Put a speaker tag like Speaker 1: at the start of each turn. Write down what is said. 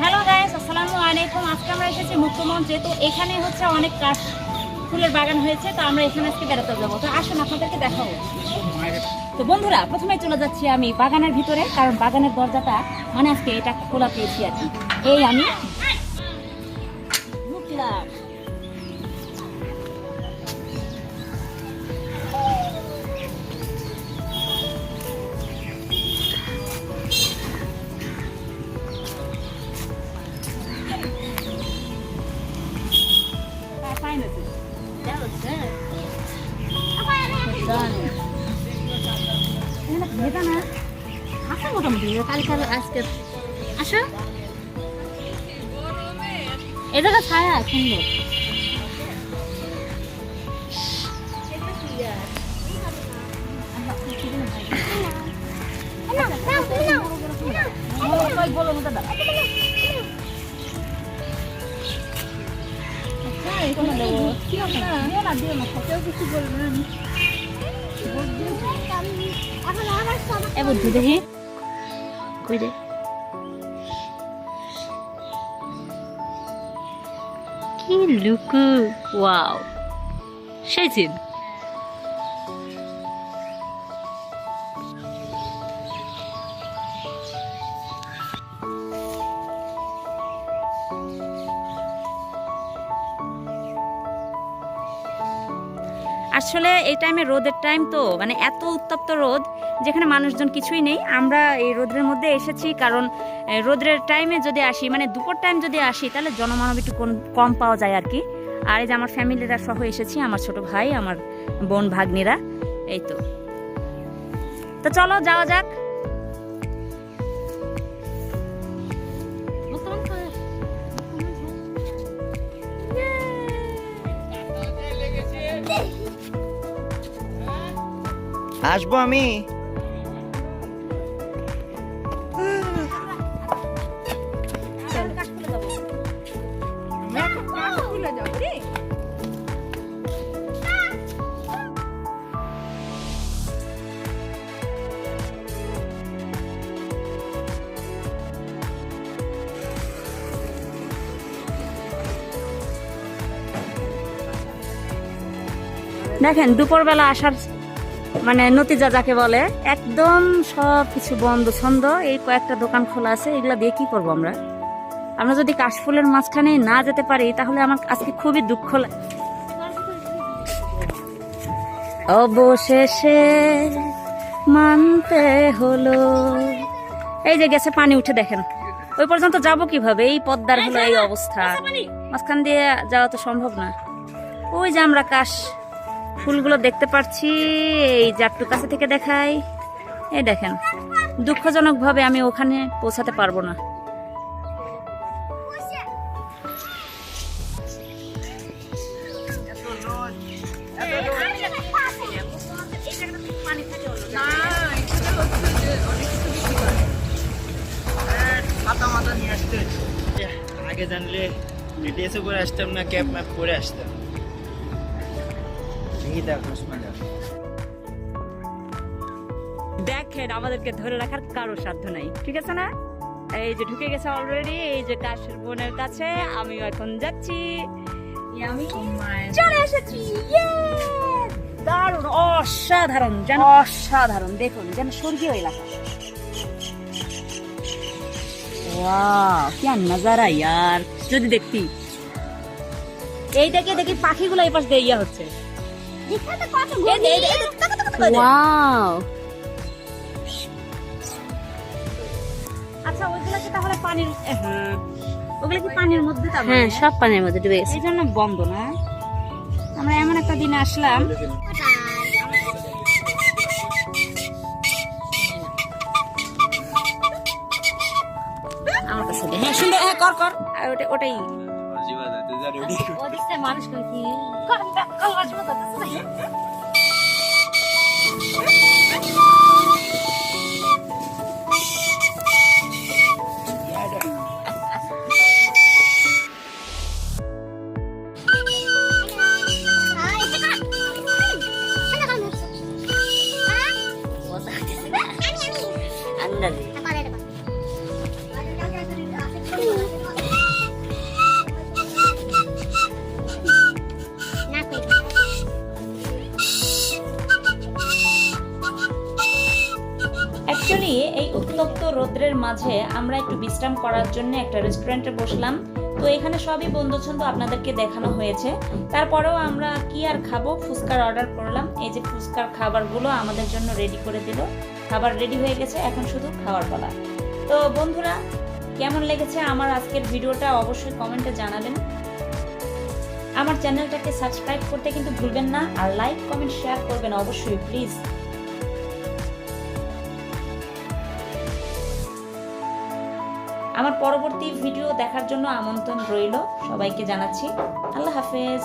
Speaker 1: Hello guys আসসালামু আলাইকুম আজকে আমরা এসেছি মুক্তমঞ্চে তো এখানে হচ্ছে অনেক কাশ ফুলের বাগান হয়েছে। তো আমরা এখানে আজকে বেড়াতে যাব। তো আসুন, আপনাদেরকে দেখাবো। তো বন্ধুরা, প্রথমে চলে যাচ্ছি আমি বাগানের ভিতরে, কারণ বাগানের দরজাটা মানে আজকে এটা খোলা পেয়েছি আর কি। এই আমি। ঢুকলাম না আসো মোটামুটি কাল কাল আজকে আসো এ জায়গা ছায়া সুন্দর বলো মতো দাও এ বুদ্ধি দেখি। কই রে? কি লুকু? ওয়াও। সেই আসলে এই টাইমে রোদের টাইম তো মানে এত উত্তপ্ত রোদ যেখানে মানুষজন কিছুই নেই। আমরা এই রোদের মধ্যে এসেছি কারণ রোদের টাইমে যদি আসি মানে দুপুর টাইম যদি আসি, তাহলে জনমানব একটু কম- পাওয়া যায় আর কি আর এই যে আমার ফ্যামিলিরা সহ এসেছি, আমার ছোট ভাই, আমার বোন ভাগ্নিরা, এই তো। তো চলো যাওয়া যাক।
Speaker 2: আসব আমি।
Speaker 1: দেখেন দুপুরবেলা আসার মানে নতিজা যাকে বলে একদম সব কিছু বন্ধ ছন্দ এই কয়েকটা দোকান খোলা আছে এগুলা দিয়ে কি করব আমরা? আমরা যদি কাশফুলের মাঝখানে না যেতে পারি তাহলে আমার আজকে খুবই দুঃখ অবশেষে মানতে হলো। এই যে গেছে পানি উঠে দেখেন। ওই পর্যন্ত যাব কীভাবে? এই পদ্মার হলো এই অবস্থা। মাঝখান দিয়ে যাওয়া তো সম্ভব না। ওই যে আমরা কাশ ফুলগুলো দেখতে পাচ্ছি এই জাট্টু কাছে থেকে দেখাই। এই দেখেন দুঃখজনক ভাবে আমি ওখানে পৌঁছাতে পারব না।
Speaker 2: আগে জানলে ডিটিএসে করে আসতাম না ক্যাব ম্যাপ করে আসতাম। দেখো
Speaker 1: দেখেন আমাদেরকে ধরে রাখার কারও সাধ্য নাই। ঠিক আছে না? এই যে ঢুকে গেছে অলরেডি এই যে কাশের বোনের কাছে আমিও এখন যাচ্ছি। আমি চলে এসেছি! দারুণ অসাধারণ যেন অসাধারণ। দেখুন যেন স্বর্গীয় এলাকা। ওয়াও কি নজারা ইয়ার। যদি দেখতি। এই দেখে দেখি পাখিগুলো এই পাশ দিয়ে ইয়া হচ্ছে।
Speaker 3: ওয়াও
Speaker 1: আচ্ছা ওইগুলো কি তাহলে পানির হ্যাঁ ওগুলো কি পানির মধ্যে
Speaker 3: হ্যাঁ
Speaker 1: মানে?
Speaker 3: সব পানির মধ্যে ডুবে গেছে।
Speaker 1: এই জন্য বন্ধ না। আমরা এমন একটা দিনে আসলাম। আমার কাছে হ্যাঁ সুন্দর হ্যাঁ কর কর। আর ওটা ওটাই ও দিচ্ছে মানুষ কি কর কর আসব তো
Speaker 3: আন্দাজ
Speaker 1: রৌদ্রের মাঝে আমরা একটু বিশ্রাম করার জন্য একটা রেস্টুরেন্টে বসলাম। তো এখানে সবই বন্ধুছন্দ আপনাদেরকে দেখানো হয়েছে। তারপরেও আমরা কি আর খাব? ফুচকার অর্ডার করলাম। এই যে ফুচকার খাবারগুলো আমাদের জন্য রেডি করে দিল। খাবার রেডি হয়ে গেছে, এখন শুধু খাওয়ার পালা। তো বন্ধুরা, কেমন লেগেছে আমার আজকের ভিডিওটা অবশ্যই কমেন্টে জানাবেন। আমার চ্যানেলটাকে সাবস্ক্রাইব করতে কিন্তু ভুলবেন না, আর লাইক কমেন্ট শেয়ার করবেন অবশ্যই প্লিজ আমার পরবর্তী ভিডিও দেখার জন্য আমন্ত্রণ রইল। সবাইকে জানাচ্ছি। আল্লাহ হাফেজ।